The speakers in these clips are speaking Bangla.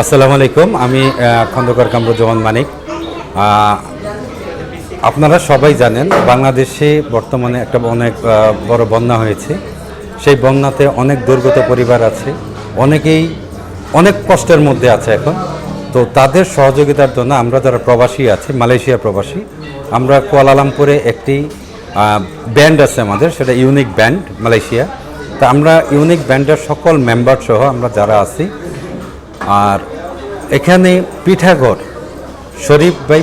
আসসালামু আলাইকুম, আমি খন্দকার কামরুজ্জামান মানিক। আপনারা সবাই জানেন, বাংলাদেশে বর্তমানে একটা অনেক বড় বন্যা হয়েছে। সেই বন্যাতে অনেক দুর্গত পরিবার আছে। অনেকেই অনেক কষ্টের মধ্যে আছে এখন। তো তাদের সহযোগিতার জন্য আমরা যারা প্রবাসী আছি, মালয়েশিয়া প্রবাসী, আমরা কুয়ালালামপুরে একটি ব্যান্ড আছে আমাদের, সেটা ইউনিক ব্যান্ড, মালয়েশিয়া। তা আমরা ইউনিক ব্যান্ডের সকল মেম্বার সহ আমরা যারা আছি আর এখানে পিঠাগড় শরীফ ভাই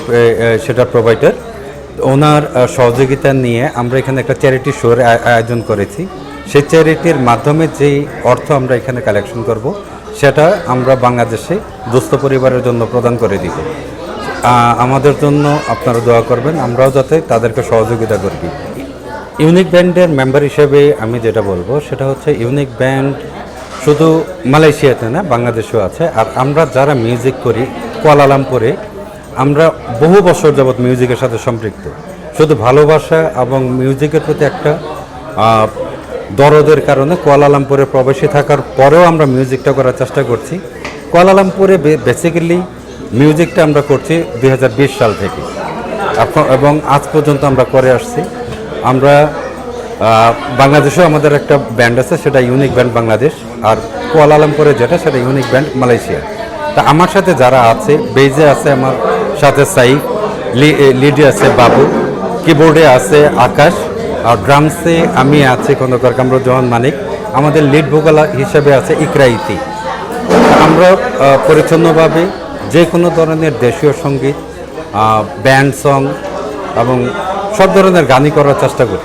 সেটা প্রোভাইডার ওনার সহযোগিতা নিয়ে আমরা এখানে একটা চ্যারিটি শোর আয়োজন করেছি। সেই চ্যারিটির মাধ্যমে যেই অর্থ আমরা এখানে কালেকশন করব, সেটা আমরা বাংলাদেশে দুস্থ পরিবারের জন্য প্রদান করে দিব। আমাদের জন্য আপনারা দোয়া করবেন, আমরাও যাতে তাদেরকে সহযোগিতা করবি ইউনিক ব্যান্ডের মেম্বার হিসেবে আমি যেটা বলব, সেটা হচ্ছে ইউনিক ব্যান্ড শুধু মালয়েশিয়াতে না, বাংলাদেশেও আছে। আর আমরা যারা মিউজিক করি কুয়ালালামপুরে আমরা বহু বছর যাবৎ মিউজিকের সাথে সম্পৃক্ত। শুধু ভালোবাসা এবং মিউজিকের প্রতি একটা দরদের কারণে কুয়ালালামপুরে প্রবেশী থাকার পরেও আমরা মিউজিকটা করার চেষ্টা করছি। কুয়ালালামপুরে বেসিক্যালি মিউজিকটা আমরা করছি দু হাজার বিশ সাল থেকে। এবং আজ পর্যন্ত আমরা করে আসছি। আমরা বাংলাদেশেও আমাদের একটা ব্যান্ড আছে, সেটা ইউনিক ব্যান্ড বাংলাদেশ আর কুয়ালালামপুরে যেটা, সেটা ইউনিক ব্যান্ড মালয়েশিয়া। তা আমার সাথে যারা আছে বেজে আছে আমার সাথে সাইফ লিডে আছে বাবু কিবোর্ডে আছে আকাশ, আর ড্রামসে আমি আছি খন্দকার কামরুজ্জামান মানিক। আমাদের লিড ভোকাল হিসেবে আছে ইকরাইতি আমরা পরিচ্ছন্নভাবে যে কোনো ধরনের দেশীয় সংগীত ব্যান্ড সং এবং সব ধরনের গানই করার চেষ্টা করি।